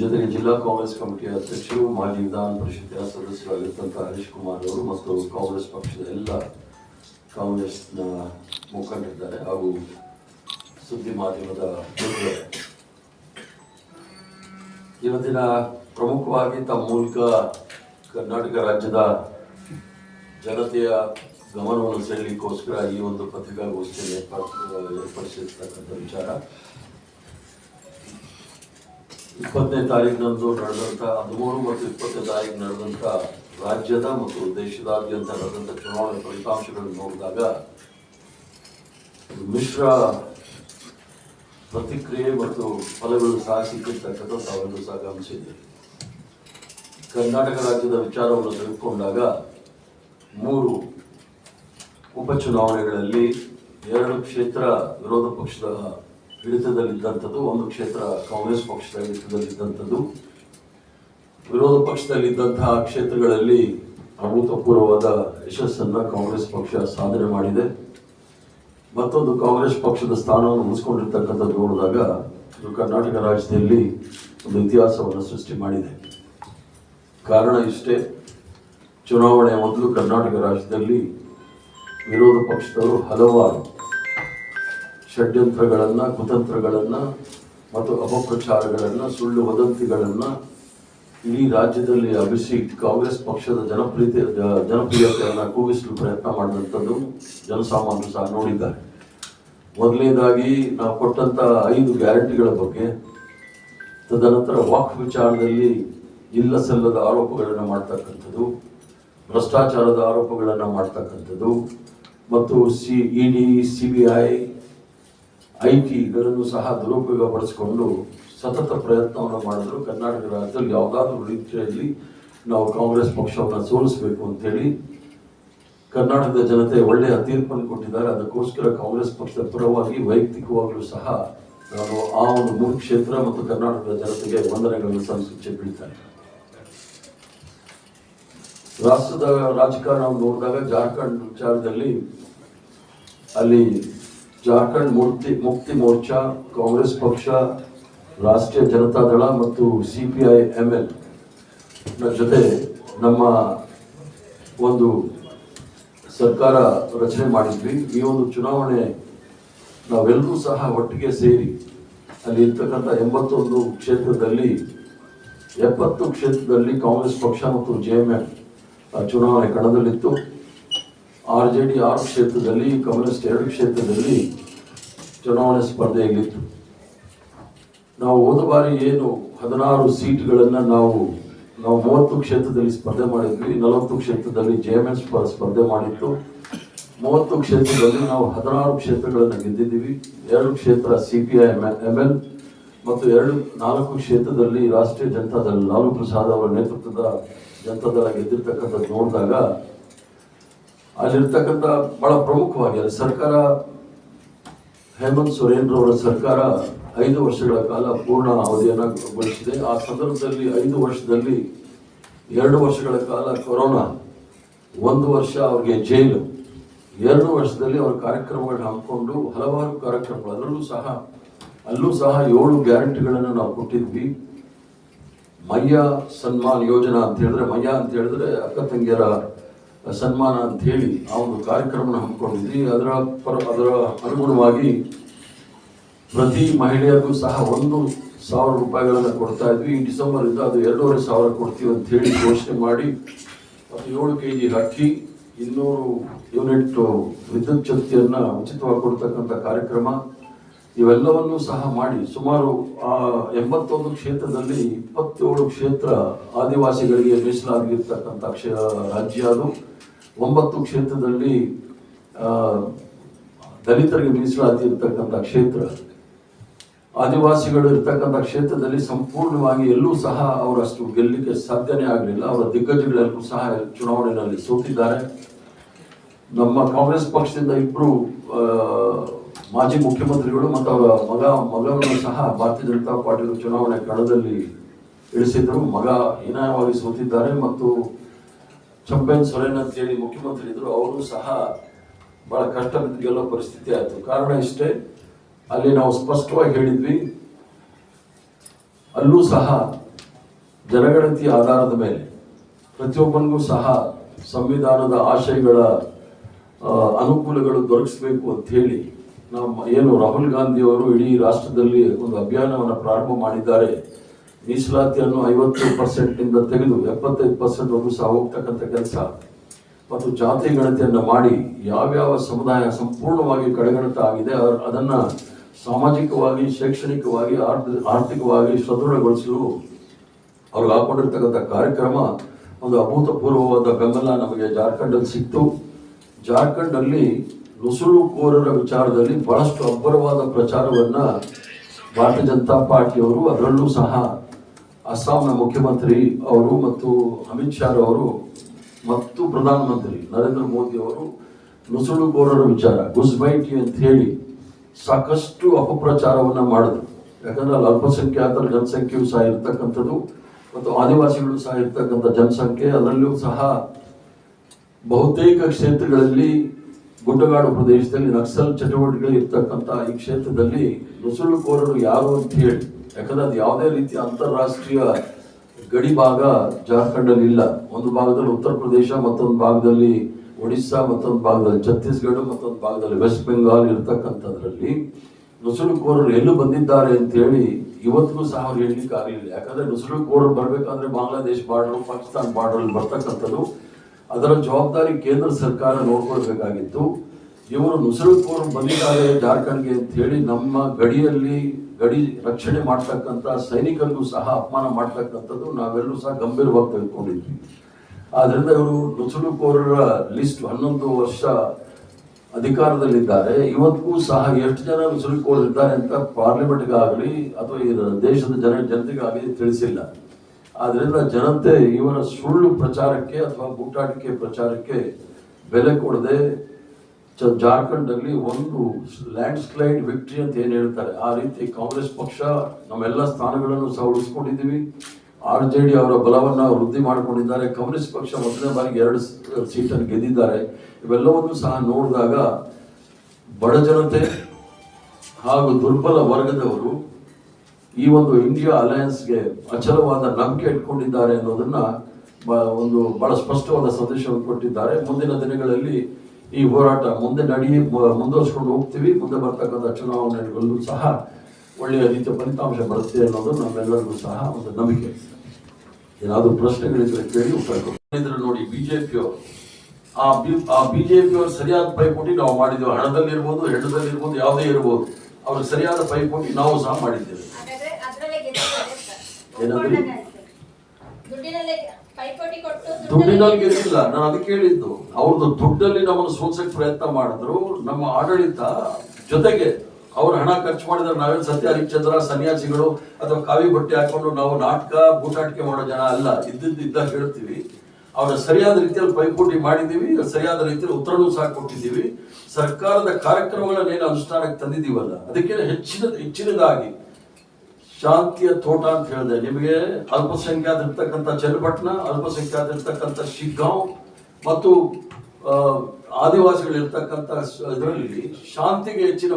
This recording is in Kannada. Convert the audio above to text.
ಜೊತೆಗೆ ಜಿಲ್ಲಾ ಕಾಂಗ್ರೆಸ್ ಕಮಿಟಿಯ ಅಧ್ಯಕ್ಷರು, ಮಾಜಿ ವಿಧಾನ ಪರಿಷತ್ತಿನ ಸದಸ್ಯರಾಗಿರ್ತಕ್ಕಂಥ ಹರೀಶ್ ಕುಮಾರ್ ಅವರು ಮತ್ತು ಕಾಂಗ್ರೆಸ್ ಪಕ್ಷದ ಎಲ್ಲ ಕಾಂಗ್ರೆಸ್ನ ಮುಖಂಡರಿದ್ದಾರೆ ಹಾಗೂ ಸುದ್ದಿ ಮಾಧ್ಯಮದ ಇವತ್ತಿನ ಪ್ರಮುಖವಾಗಿ ತಮ್ಮ ಮೂಲಕ ಕರ್ನಾಟಕ ರಾಜ್ಯದ ಜನತೆಯ ಗಮನವನ್ನು ಸೆಳೆಯಲಿಕ್ಕೋಸ್ಕರ ಈ ಒಂದು ಪತ್ರಿಕಾಗೋಷ್ಠಿಯನ್ನು ಏರ್ಪಾಡು ಏರ್ಪಡಿಸಿರ್ತಕ್ಕಂಥ ವಿಚಾರ. ಇಪ್ಪತ್ತನೇ ತಾರೀಕಿನಂದು ನಡೆದಂಥ, ಹದಿಮೂರು ಮತ್ತು ಇಪ್ಪತ್ತನೇ ತಾರೀಕು ನಡೆದಂಥ ರಾಜ್ಯದ ಮತ್ತು ದೇಶದಾದ್ಯಂತ ನಡೆದಂಥ ಚುನಾವಣೆ ಫಲಿತಾಂಶಗಳನ್ನು ನೋಡಿದಾಗ ಮಿಶ್ರ ಪ್ರತಿಕ್ರಿಯೆ ಮತ್ತು ಫಲಗಳು ಸಹ ಸಿಕ್ಕಿರ್ತಕ್ಕಂಥ ತಾವೆಲ್ಲರೂ ಸಹ ಗಮನಿಸಿದ್ದೇವೆ ಕರ್ನಾಟಕ ರಾಜ್ಯದ ವಿಚಾರವನ್ನು ತೆಗೆದುಕೊಂಡಾಗ ಮೂರು ಉಪಚುನಾವಣೆಗಳಲ್ಲಿ ಎರಡು ಕ್ಷೇತ್ರ ವಿರೋಧ ಪಕ್ಷದ ಹಿಡಿತದಲ್ಲಿದ್ದಂಥದ್ದು ಒಂದು ಕ್ಷೇತ್ರ ಕಾಂಗ್ರೆಸ್ ಪಕ್ಷದ ಹಿಡಿತದಲ್ಲಿದ್ದಂಥದ್ದು ವಿರೋಧ ಪಕ್ಷದಲ್ಲಿದ್ದಂತಹ ಕ್ಷೇತ್ರಗಳಲ್ಲಿ ಅಭೂತಪೂರ್ವವಾದ ಯಶಸ್ಸನ್ನು ಕಾಂಗ್ರೆಸ್ ಪಕ್ಷ ಸಾಧನೆ ಮಾಡಿದೆ. ಮತ್ತೊಂದು ಕಾಂಗ್ರೆಸ್ ಪಕ್ಷದ ಸ್ಥಾನವನ್ನು ಉಳಿಸ್ಕೊಂಡಿರ್ತಕ್ಕಂಥದ್ದು ನೋಡಿದಾಗ ಇದು ಕರ್ನಾಟಕ ರಾಜ್ಯದಲ್ಲಿ ಒಂದು ಇತಿಹಾಸವನ್ನು ಸೃಷ್ಟಿ ಮಾಡಿದೆ. ಕಾರಣ ಇಷ್ಟೇ ಚುನಾವಣೆ ಮೊದಲು ಕರ್ನಾಟಕ ರಾಜ್ಯದಲ್ಲಿ ವಿರೋಧ ಪಕ್ಷದವರು ಹಲವಾರು ಷಡ್ಯಂತ್ರಗಳನ್ನು, ಕುತಂತ್ರಗಳನ್ನು ಮತ್ತು ಅಪಪ್ರಚಾರಗಳನ್ನು, ಸುಳ್ಳು ವದಂತಿಗಳನ್ನು ಇಡೀ ರಾಜ್ಯದಲ್ಲಿ ಹಬ್ಬಿಸಿ ಕಾಂಗ್ರೆಸ್ ಪಕ್ಷದ ಜನಪ್ರಿಯತೆ, ಜನಪ್ರಿಯತೆಯನ್ನು ಕೂಗಿಸಲು ಪ್ರಯತ್ನ ಮಾಡಿದಂಥದ್ದು ಜನಸಾಮಾನ್ಯರು ಸಹ ನೋಡಿದ್ದಾರೆ. ಮೊದಲನೇದಾಗಿ ನಾವು ಕೊಟ್ಟಂತ ಐದು ಗ್ಯಾರಂಟಿಗಳ ಬಗ್ಗೆ, ತದನಂತರ ವಾಕ್ ವಿಚಾರದಲ್ಲಿ ಇಲ್ಲ ಸಲ್ಲದ ಆರೋಪಗಳನ್ನು ಮಾಡ್ತಕ್ಕಂಥದ್ದು, ಭ್ರಷ್ಟಾಚಾರದ ಆರೋಪಗಳನ್ನು ಮಾಡ್ತಕ್ಕಂಥದ್ದು ಮತ್ತು C, E D, C B I I ಇದನ್ನು ಸಹ ದುರುಪಯೋಗ ಪಡಿಸಿಕೊಂಡು ಸತತ ಪ್ರಯತ್ನವನ್ನು ಮಾಡಿದ್ರು. ಕರ್ನಾಟಕ ರಾಜ್ಯದಲ್ಲಿ ಯಾವುದಾದ್ರೂ ರೀತಿಯಲ್ಲಿ ನಾವು ಕಾಂಗ್ರೆಸ್ ಪಕ್ಷವನ್ನು ಸೋಲಿಸಬೇಕು ಅಂತೇಳಿ ಕರ್ನಾಟಕದ ಜನತೆ ಒಳ್ಳೆಯ ತೀರ್ಪನ್ನು ಕೊಟ್ಟಿದ್ದಾರೆ. ಅದಕ್ಕೋಸ್ಕರ ಕಾಂಗ್ರೆಸ್ ಪಕ್ಷದ ಪರವಾಗಿ ವೈಯಕ್ತಿಕವಾಗಲೂ ಸಹ ನಾನು ಆ ಒಂದು ಮೂರು ಕ್ಷೇತ್ರ ಮತ್ತು ಕರ್ನಾಟಕದ ಜನತೆಗೆ ವಂದನೆಗಳನ್ನು ಸಲ್ಲಿಸುತ್ತೆ ಬೀಳ್ತಾರೆ ರಾಷ್ಟ್ರದ ರಾಜಕಾರಣ ನೋಡಿದಾಗ ಜಾರ್ಖಂಡ್ ವಿಚಾರದಲ್ಲಿ ಅಲ್ಲಿ ಜಾರ್ಖಂಡ್ ಮುಕ್ತಿ ಮುಕ್ತಿ ಮೋರ್ಚಾ, ಕಾಂಗ್ರೆಸ್ ಪಕ್ಷ, ರಾಷ್ಟ್ರೀಯ ಜನತಾ ದಳ ಮತ್ತು ಸಿ ಪಿ ಐ ಎಂ ಎಲ್ನ ಜೊತೆ ನಮ್ಮ ಒಂದು ಸರ್ಕಾರ ರಚನೆ ಮಾಡಿದ್ವಿ. ಈ ಒಂದು ಚುನಾವಣೆ ನಾವೆಲ್ಲರೂ ಸಹ ಒಟ್ಟಿಗೆ ಸೇರಿ ಅಲ್ಲಿ ಇರ್ತಕ್ಕಂಥ ಎಂಬತ್ತೊಂದು ಕ್ಷೇತ್ರದಲ್ಲಿ, ಎಪ್ಪತ್ತು ಕ್ಷೇತ್ರದಲ್ಲಿ ಕಾಂಗ್ರೆಸ್ ಪಕ್ಷ ಮತ್ತು ಜೆ ಎಂ ಎಂ ಚುನಾವಣೆ ಕಣದಲ್ಲಿತ್ತು. ಆರ್ ಜೆ ಡಿ ಆರು ಕ್ಷೇತ್ರದಲ್ಲಿ, ಕಮ್ಯುನಿಸ್ಟ್ ಎರಡು ಕ್ಷೇತ್ರದಲ್ಲಿ ಚುನಾವಣೆ ಸ್ಪರ್ಧೆಯಲ್ಲಿತ್ತು ನಾವು ಹೋದ ಬಾರಿ ಏನು ಹದಿನಾರು ಸೀಟ್ಗಳನ್ನು ನಾವು ನಾವು ಮೂವತ್ತು ಕ್ಷೇತ್ರದಲ್ಲಿ ಸ್ಪರ್ಧೆ ಮಾಡಿದ್ವಿ, ನಲವತ್ತು ಕ್ಷೇತ್ರದಲ್ಲಿ ಜೆ ಎಂ ಎಸ್ ಸ್ಪರ್ಧೆ ಮಾಡಿತ್ತು. ಮೂವತ್ತು ಕ್ಷೇತ್ರದಲ್ಲಿ ನಾವು ಹದಿನಾರು ಕ್ಷೇತ್ರಗಳನ್ನು ಗೆದ್ದಿದ್ದೀವಿ. ಎರಡು ಕ್ಷೇತ್ರ C P I M L ಮತ್ತು ಎರಡು, ನಾಲ್ಕು ಕ್ಷೇತ್ರದಲ್ಲಿ ರಾಷ್ಟ್ರೀಯ ಜನತಾದಳ ಲಾಲು ಪ್ರಸಾದ್ ಅವರ ನೇತೃತ್ವದ ಜನತಾದಳ ಗೆದ್ದಿರ್ತಕ್ಕಂಥದ್ದು ನೋಡಿದಾಗ ಅಲ್ಲಿರ್ತಕ್ಕಂಥ ಬಹಳ ಪ್ರಮುಖವಾಗಿ, ಅಲ್ಲಿ ಸರ್ಕಾರ, ಹೇಮಂತ್ ಸೊರೇನ್ ಅವರ ಸರ್ಕಾರ ಐದು ವರ್ಷಗಳ ಕಾಲ ಪೂರ್ಣ ಅವಧಿಯನ್ನು ಗೊಳಿಸಿದೆ ಆ ಸಂದರ್ಭದಲ್ಲಿ ಐದು ವರ್ಷದಲ್ಲಿ ಎರಡು ವರ್ಷಗಳ ಕಾಲ ಕೊರೋನಾ, ಒಂದು ವರ್ಷ ಅವರಿಗೆ ಜೈಲು, ಎರಡು ವರ್ಷದಲ್ಲಿ ಅವರ ಕಾರ್ಯಕ್ರಮಗಳನ್ನ ಹಾಕ್ಕೊಂಡು ಹಲವಾರು ಕಾರ್ಯಕ್ರಮಗಳು, ಅದರಲ್ಲೂ ಸಹ, ಅಲ್ಲೂ ಸಹ ಏಳು ಗ್ಯಾರಂಟಿಗಳನ್ನು ನಾವು ಕೊಟ್ಟಿದ್ವಿ. ಮಯ್ಯ ಸನ್ಮಾನ್ ಯೋಜನಾ ಅಂತ ಹೇಳಿದ್ರೆ ಮಯ್ಯ ಅಂತ ಹೇಳಿದ್ರೆ ಅಕ್ಕ ತಂಗಿಯರ ಸನ್ಮಾನ ಅಂತ ಹೇಳಿ ಆ ಒಂದು ಕಾರ್ಯಕ್ರಮನ ಹಮ್ಮಿಕೊಂಡಿದ್ವಿ. ಅದರ ಪರ ಅದರ ಅನುಗುಣವಾಗಿ ಪ್ರತಿ ಮಹಿಳೆಯರಿಗೂ ಸಹ ಒಂದು ಸಾವಿರ ರೂಪಾಯಿಗಳನ್ನು ಕೊಡ್ತಾ ಇದ್ವಿ. ಈ ಡಿಸೆಂಬರಿಂದ ಅದು ಎರಡೂವರೆ ಸಾವಿರ ಕೊಡ್ತೀವಿ ಅಂತ ಹೇಳಿ ಘೋಷಣೆ ಮಾಡಿ ಮತ್ತು ಏಳು ಕೆ ಜಿ ಅಕ್ಕಿ, ಇನ್ನೂರು ಯೂನಿಟ್ ವಿದ್ಯುತ್ ಶಕ್ತಿಯನ್ನು ಉಚಿತವಾಗಿ ಕೊಡ್ತಕ್ಕಂಥ ಕಾರ್ಯಕ್ರಮ ಇವೆಲ್ಲವನ್ನೂ ಸಹ ಮಾಡಿ ಸುಮಾರು, ಆ, ಎಂಬತ್ತೊಂದು ಕ್ಷೇತ್ರದಲ್ಲಿ ಇಪ್ಪತ್ತೇಳು ಕ್ಷೇತ್ರ ಆದಿವಾಸಿಗಳಿಗೆ ಮೀಸಲಾಗಿರ್ತಕ್ಕಂಥ ಕ್ಷೇ, ರಾಜ್ಯ ಅದು. ಒಂಬತ್ತು ಕ್ಷೇತ್ರದಲ್ಲಿ ದಲಿತರಿಗೆ ಮೀಸಲಾತಿ ಇರ್ತಕ್ಕಂಥ ಕ್ಷೇತ್ರ. ಆದಿವಾಸಿಗಳು ಇರ್ತಕ್ಕಂಥ ಕ್ಷೇತ್ರದಲ್ಲಿ ಸಂಪೂರ್ಣವಾಗಿ ಎಲ್ಲೂ ಸಹ ಅವರಷ್ಟು ಗೆಲ್ಲಲಿಕ್ಕೆ ಸಾಧ್ಯನೇ ಆಗಲಿಲ್ಲ. ಅವರ ದಿಗ್ಗಜಗಳೆಲ್ಲರೂ ಸಹ ಚುನಾವಣೆಯಲ್ಲಿ ಸೋತಿದ್ದಾರೆ. ನಮ್ಮ ಕಾಂಗ್ರೆಸ್ ಪಕ್ಷದಿಂದ ಇಬ್ಬರು ಮಾಜಿ ಮುಖ್ಯಮಂತ್ರಿಗಳು ಮತ್ತು ಅವರ ಮಗ ಮಗವನ್ನು ಸಹ ಭಾರತೀಯ ಜನತಾ ಪಾರ್ಟಿ ಚುನಾವಣೆ ಕಣದಲ್ಲಿ ಇಳಿಸಿದ್ರು ಮಗ ಹೀನಾಯವಾಗಿ ಸೋತಿದ್ದಾರೆ ಮತ್ತು ಚಂಪೇನ್ ಸೊರೇನ್ ಅಂತ ಹೇಳಿ ಮುಖ್ಯಮಂತ್ರಿ ಇದ್ರು. ಅವರು ಸಹ ಬಹಳ ಕಷ್ಟ ಬಿದ್ದು ಗೆಲ್ಲೋ ಪರಿಸ್ಥಿತಿ ಆಯಿತು. ಕಾರಣ ಇಷ್ಟೇ, ಅಲ್ಲಿ ನಾವು ಸ್ಪಷ್ಟವಾಗಿ ಹೇಳಿದ್ವಿ, ಅಲ್ಲೂ ಸಹ ಜನಗಣತಿ ಆಧಾರದ ಮೇಲೆ ಪ್ರತಿಯೊಬ್ಬನಿಗೂ ಸಹ ಸಂವಿಧಾನದ ಆಶಯಗಳ ಅನುಕೂಲಗಳು ದೊರಕಿಸಬೇಕು ಅಂತ ಹೇಳಿ ನಮ್ಮ ಏನು ರಾಹುಲ್ ಗಾಂಧಿ ಅವರು ಇಡೀ ರಾಷ್ಟ್ರದಲ್ಲಿ ಒಂದು ಅಭಿಯಾನವನ್ನು ಪ್ರಾರಂಭ ಮಾಡಿದ್ದಾರೆ, ಮೀಸಲಾತಿಯನ್ನು ಐವತ್ತು ಪರ್ಸೆಂಟಿಂದ ತೆಗೆದು ಎಪ್ಪತ್ತೈದು ಪರ್ಸೆಂಟ್ವರೆಗೂ ಸಹ ಹೋಗ್ತಕ್ಕಂಥ ಕೆಲಸ. ಮತ್ತು ಜಾತಿ ಗಣತಿಯನ್ನು ಮಾಡಿ ಯಾವ್ಯಾವ ಸಮುದಾಯ ಸಂಪೂರ್ಣವಾಗಿ ಕಡೆಗಣಿತ ಆಗಿದೆ ಅದನ್ನು ಸಾಮಾಜಿಕವಾಗಿ, ಶೈಕ್ಷಣಿಕವಾಗಿ, ಆರ್ಥಿ- ಆರ್ಥಿಕವಾಗಿ ಸದೃಢಗೊಳಿಸಲು ಅವ್ರಿಗೆ ಹಾಕೊಂಡಿರ್ತಕ್ಕಂಥ ಕಾರ್ಯಕ್ರಮ ಒಂದು ಅಭೂತಪೂರ್ವವಾದ ಬೆಂಬಲ ನಮಗೆ ಜಾರ್ಖಂಡಲ್ಲಿ ಸಿಕ್ತು. ಜಾರ್ಖಂಡಲ್ಲಿ ನುಸುಳುಕೋರರ ವಿಚಾರದಲ್ಲಿ ಬಹಳಷ್ಟು ಅಬ್ಬರವಾದ ಪ್ರಚಾರವನ್ನ ಭಾರತೀಯ ಜನತಾ ಪಾರ್ಟಿಯವರು, ಅದರಲ್ಲೂ ಸಹ ಅಸ್ಸಾಂನ ಮುಖ್ಯಮಂತ್ರಿ ಅವರು ಮತ್ತು ಅಮಿತ್ ಶಾ ಅವರು ಮತ್ತು ಪ್ರಧಾನಮಂತ್ರಿ ನರೇಂದ್ರ ಮೋದಿ ಅವರು ನುಸುಳುಕೋರರ ವಿಚಾರ ಗುಸ್ಬೈಟಿ ಅಂತ ಹೇಳಿ ಸಾಕಷ್ಟು ಅಪಪ್ರಚಾರವನ್ನ ಮಾಡಿದ್ರು. ಯಾಕಂದ್ರೆ ಅಲ್ಲಿ ಅಲ್ಪಸಂಖ್ಯಾತರ ಜನಸಂಖ್ಯೆಯು ಸಹ ಇರ್ತಕ್ಕಂಥದ್ದು ಮತ್ತು ಆದಿವಾಸಿಗಳು ಸಹ ಇರ್ತಕ್ಕಂಥ ಜನಸಂಖ್ಯೆ, ಅದರಲ್ಲೂ ಸಹ ಬಹುತೇಕ ಕ್ಷೇತ್ರಗಳಲ್ಲಿ ಗುಡ್ಡಗಾಡು ಪ್ರದೇಶದಲ್ಲಿ ನಕ್ಸಲ್ ಚಟುವಟಿಕೆಗಳು ಇರ್ತಕ್ಕಂಥ ಈ ಕ್ಷೇತ್ರದಲ್ಲಿ ನುಸುಳುಕೋರರು ಯಾರು ಅಂತ ಹೇಳಿ. ಯಾಕಂದ್ರೆ ಅದು ಯಾವುದೇ ರೀತಿಯ ಅಂತಾರಾಷ್ಟ್ರೀಯ ಗಡಿ ಭಾಗ ಜಾರ್ಖಂಡಲ್ಲಿ ಇಲ್ಲ. ಒಂದು ಭಾಗದಲ್ಲಿ ಉತ್ತರ ಪ್ರದೇಶ, ಮತ್ತೊಂದು ಭಾಗದಲ್ಲಿ ಒಡಿಸ್ಸಾ, ಮತ್ತೊಂದು ಭಾಗದಲ್ಲಿ ಛತ್ತೀಸ್ಗಢ, ಮತ್ತೊಂದು ಭಾಗದಲ್ಲಿ ವೆಸ್ಟ್ ಬೆಂಗಾಲ್ ಇರ್ತಕ್ಕಂಥದ್ರಲ್ಲಿ ನುಸುಳುಕೋರರು ಎಲ್ಲೂ ಬಂದಿದ್ದಾರೆ ಅಂತ ಹೇಳಿ ಇವತ್ತಿಗೂ ಸಹ ಅವ್ರು ಹೇಳಲಿಕ್ಕೆ ಆಗಲಿಲ್ಲ. ಯಾಕಂದ್ರೆ ನುಸುಳುಕೋರರು ಬರ್ಬೇಕಂದ್ರೆ ಬಾಂಗ್ಲಾದೇಶ್ ಬಾರ್ಡರ್, ಪಾಕಿಸ್ತಾನ ಬಾರ್ಡರ್ ಬರ್ತಕ್ಕಂಥದ್ದು ಅದರ ಜವಾಬ್ದಾರಿ ಕೇಂದ್ರ ಸರ್ಕಾರ ನೋಡ್ಕೊಳ್ಬೇಕಾಗಿತ್ತು. ಇವರು ನುಸುಳುಕೋರ್ ಬಂದಿದ್ದಾರೆ ಜಾರ್ಖಂಡ್ಗೆ ಅಂತ ಹೇಳಿ ನಮ್ಮ ಗಡಿಯಲ್ಲಿ ಗಡಿ ರಕ್ಷಣೆ ಮಾಡ್ತಕ್ಕಂಥ ಸೈನಿಕರಿಗೂ ಸಹ ಅಪಮಾನ ಮಾಡ್ತಕ್ಕಂಥದ್ದು ನಾವೆಲ್ಲರೂ ಸಹ ಗಂಭೀರವಾಗಿ ತೆಗೆದುಕೊಂಡಿದ್ವಿ ಆದ್ದರಿಂದ ಇವರು ನುಸುಳುಕೋರರ ಲಿಸ್ಟ್ ಹನ್ನೊಂದು ವರ್ಷ ಅಧಿಕಾರದಲ್ಲಿದ್ದಾರೆ. ಇವತ್ತಿಗೂ ಸಹ ಎಷ್ಟು ಜನ ನುಸುಳುಕೋರ್ ಇದ್ದಾರೆ ಅಂತ ಪಾರ್ಲಿಮೆಂಟ್ಗಾಗಲಿ ಅಥವಾ ದೇಶದ ಜನ ಜನತೆಗಾಗಲಿ ತಿಳಿಸಿಲ್ಲ. ಆದ್ರಿಂದ ಜನತೆ ಇವರ ಸುಳ್ಳು ಪ್ರಚಾರಕ್ಕೆ ಅಥವಾ ಬೂಟಾಟಿಕೆ ಪ್ರಚಾರಕ್ಕೆ ಬೆಲೆ ಕೊಡದೆ ಜಾರ್ಖಂಡ್ ಜಾರ್ಖಂಡಲ್ಲಿ ಒಂದು ಲ್ಯಾಂಡ್ ಸ್ಲೈಡ್ ವಿಕ್ಟ್ರಿ ಅಂತ ಏನು ಹೇಳ್ತಾರೆ, ಆ ರೀತಿ ಕಾಂಗ್ರೆಸ್ ಪಕ್ಷ ನಮ್ಮೆಲ್ಲ ಸ್ಥಾನಗಳನ್ನು ಸಹ ಉಳಿಸ್ಕೊಂಡಿದ್ದೀವಿ. ಆರ್ ಜೆ ಡಿ ಅವರ ಬಲವನ್ನ ವೃದ್ಧಿ ಮಾಡಿಕೊಂಡಿದ್ದಾರೆ. ಕಾಂಗ್ರೆಸ್ ಪಕ್ಷ ಮೊದಲನೇ ಬಾರಿಗೆ ಎರಡು ಸೀಟನ್ನು ಗೆದ್ದಿದ್ದಾರೆ. ಇವೆಲ್ಲವನ್ನು ಸಹ ನೋಡಿದಾಗ ಬಡ ಜನತೆ ಹಾಗೂ ದುರ್ಬಲ ವರ್ಗದವರು ಈ ಒಂದು ಇಂಡಿಯಾ ಅಲಯನ್ಸ್ಗೆ ಅಚಲವಾದ ನಂಬಿಕೆ ಇಟ್ಕೊಂಡಿದ್ದಾರೆ ಅನ್ನೋದನ್ನ ಒಂದು ಬಹಳ ಸ್ಪಷ್ಟವಾದ ಸಂದೇಶವನ್ನು ಕೊಟ್ಟಿದ್ದಾರೆ. ಮುಂದಿನ ದಿನಗಳಲ್ಲಿ ಈ ಹೋರಾಟ ಮುಂದೆ ನಡಿ ಮುಂದುವರಿಸ್ಕೊಂಡು ಹೋಗ್ತೀವಿ. ಮುಂದೆ ಬರ್ತಕ್ಕಂಥ ಚುನಾವಣೆಗಳಲ್ಲೂ ಸಹ ಒಳ್ಳೆಯ ರೀತಿಯ ಫಲಿತಾಂಶ ಬರುತ್ತೆ ಅನ್ನೋದು ನಮ್ಮೆಲ್ಲರಿಗೂ ಸಹ ಒಂದು ನಂಬಿಕೆ. ಏನಾದರೂ ಪ್ರಶ್ನೆಗಳಿದ್ರೆ ಕೇಳಿ ಉತ್ತರ ನೋಡಿ ಬಿ ಬಿಜೆಪಿಯವರು, ಆ ಬಿ, ಆ ಬಿಜೆಪಿಯವರು ಸರಿಯಾದ ಪೈಪೋಟಿ ನಾವು ಮಾಡಿದ್ದೇವೆ. ಹಣದಲ್ಲಿರ್ಬೋದು, ಹೆಣ್ಣದಲ್ಲಿರ್ಬೋದು, ಯಾವುದೇ ಇರ್ಬೋದು. ಅವ್ರಿಗೆ ಸರಿಯಾದ ಪೈಪೋಟಿ ನಾವು ಸಹ ಮಾಡಿದ್ದೇವೆ ಹಾಗಾದ್ರೆ ಅದ್ರಲ್ಲೇ ಗೆದ್ದಿದ್ದಾರೆ ಸರ್. ಏನಂದ್ರಿ? ಒಪ್ಕೊಂಡಂಗೆ ಆಯ್ತು. ದುಡ್ಡಿನಲ್ಲೇ ಗೆದ್ದಿಲ್ಲ ನಾನು ಅದಕ್ಕೆ ಹೇಳಿದ್ದು ಅವ್ರದ್ದು ದುಡ್ಡಲ್ಲಿ ನಮ್ಮನ್ನು ಸೋಲ್ಸಕ್ ಪ್ರಯತ್ನ ಮಾಡಿದ್ರು. ನಮ್ಮ ಆಡಳಿತ ಜೊತೆಗೆ ಅವ್ರ ಹಣ ಖರ್ಚು ಮಾಡಿದ್ರೆ ನಾವೇನು ಸತ್ಯ ಹರಿಶ್ಚಂದ್ರ ಸನ್ಯಾಸಿಗಳು ಅಥವಾ ಕಾವಿ ಬಟ್ಟೆ ಹಾಕೊಂಡು ನಾವು ನಾಟಕ ಬೂಟಾಟಿಕೆ ಮಾಡೋ ಜನ ಅಲ್ಲ. ಇದ್ದಿದ್ದು ಇದ್ದಾಗ ಹೇಳ್ತೀವಿ. ಅವರ ಸರಿಯಾದ ರೀತಿಯಲ್ಲಿ ಪೈಪೋಟಿ ಮಾಡಿದ್ದೀವಿ. ಸರಿಯಾದ ರೀತಿಯಲ್ಲಿ ಉತ್ತರನೂ ಸಹ ಕೊಟ್ಟಿದ್ದೀವಿ. ಸರ್ಕಾರದ ಕಾರ್ಯಕ್ರಮಗಳನ್ನೇನು ಅನುಷ್ಠಾನಕ್ಕೆ ತಂದಿದ್ದೀವಲ್ಲ ಅದಕ್ಕೆ ಹೆಚ್ಚಿನ ಹೆಚ್ಚಿನದಾಗಿ ಶಾಂತಿಯ ತೋಟ ಅಂತ ಹೇಳಿದೆ. ನಿಮಗೆ ಅಲ್ಪಸಂಖ್ಯಾತ ಇರ್ತಕ್ಕಂಥ ಚನ್ನಪಟ್ಟಣ ಅಲ್ಪಸಂಖ್ಯಾತ ಇರ್ತಕ್ಕಂಥ ಶಿಗ್ಗಾಂವ್ ಮತ್ತು ಆದಿವಾಸಿಗಳಿರ್ತಕ್ಕಂಥ ಇದರಲ್ಲಿ ಶಾಂತಿಗೆ ಹೆಚ್ಚಿನ